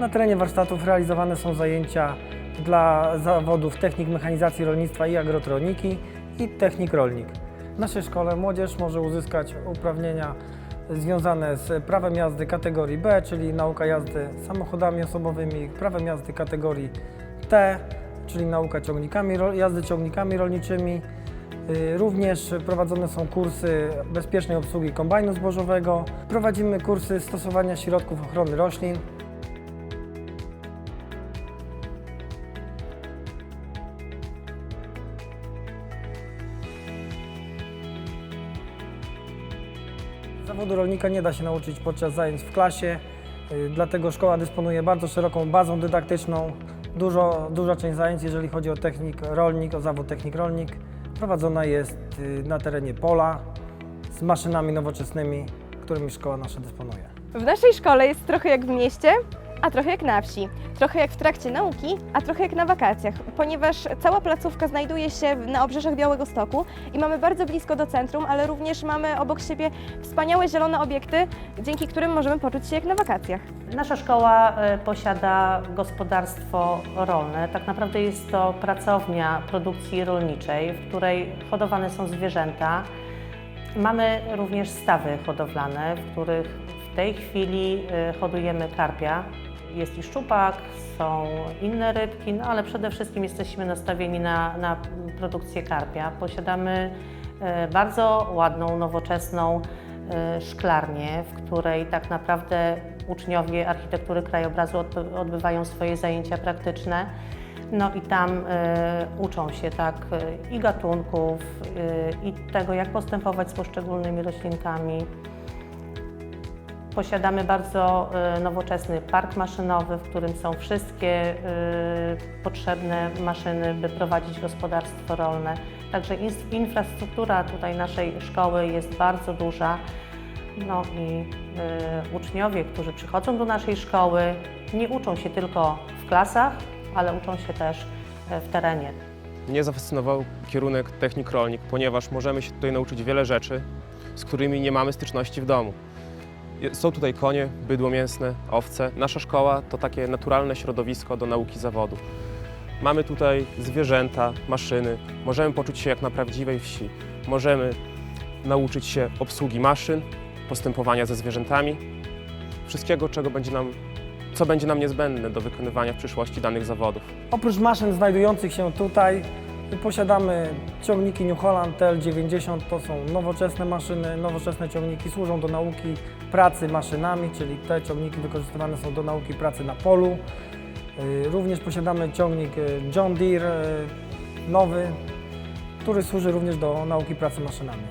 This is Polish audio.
Na terenie warsztatów realizowane są zajęcia dla zawodów technik mechanizacji rolnictwa i agrotroniki i technik rolnik. W naszej szkole młodzież może uzyskać uprawnienia związane z prawem jazdy kategorii B, czyli nauka jazdy samochodami osobowymi, prawem jazdy kategorii T, czyli nauka ciągnikami, jazdy ciągnikami rolniczymi. Y, Również prowadzone są kursy bezpiecznej obsługi kombajnu zbożowego. Prowadzimy kursy stosowania środków ochrony roślin. Zawodu rolnika nie da się nauczyć podczas zajęć w klasie, y, dlatego szkoła dysponuje bardzo szeroką bazą dydaktyczną. Dużo, duża część zajęć, jeżeli chodzi o technik rolnik, o zawód technik rolnik, prowadzona jest y, na terenie pola z maszynami nowoczesnymi, którymi szkoła nasza dysponuje. W naszej szkole jest trochę jak w mieście, a trochę jak na wsi. Trochę jak w trakcie nauki, a trochę jak na wakacjach, ponieważ cała placówka znajduje się na obrzeżach Białego Stoku i mamy bardzo blisko do centrum, ale również mamy obok siebie wspaniałe zielone obiekty, dzięki którym możemy poczuć się jak na wakacjach. Nasza szkoła e, posiada gospodarstwo rolne. Tak naprawdę jest to pracownia produkcji rolniczej, w której hodowane są zwierzęta. Mamy również stawy hodowlane, w których w tej chwili e, hodujemy karpia. Jest i szczupak, są inne rybki, no ale przede wszystkim jesteśmy nastawieni na, na produkcję karpia. Posiadamy e, bardzo ładną, nowoczesną e, szklarnię, w której tak naprawdę uczniowie architektury krajobrazu odby- odbywają swoje zajęcia praktyczne. No i tam e, uczą się tak i gatunków, e, i tego, jak postępować z poszczególnymi roślinkami. Posiadamy bardzo e, nowoczesny park maszynowy, w którym są wszystkie e, potrzebne maszyny, by prowadzić gospodarstwo rolne. Także infrastruktura tutaj naszej szkoły jest bardzo duża. No i e, uczniowie, którzy przychodzą do naszej szkoły, nie uczą się tylko w klasach, ale uczą się też w terenie. Mnie zafascynował kierunek technik rolnik, ponieważ możemy się tutaj nauczyć wiele rzeczy, z którymi nie mamy styczności w domu. Są tutaj konie, bydło mięsne, owce. Nasza szkoła to takie naturalne środowisko do nauki zawodu. Mamy tutaj zwierzęta, maszyny, możemy poczuć się jak na prawdziwej wsi. Możemy nauczyć się obsługi maszyn, postępowania ze zwierzętami, wszystkiego, czego będzie nam, co będzie nam niezbędne do wykonywania w przyszłości danych zawodów. Oprócz maszyn znajdujących się tutaj, posiadamy ciągniki New Holland TL90. To są nowoczesne maszyny, nowoczesne ciągniki służą do nauki pracy maszynami, czyli te ciągniki wykorzystywane są do nauki pracy na polu. Y, Również posiadamy ciągnik y, John Deere y, nowy, który służy również do nauki pracy maszynami.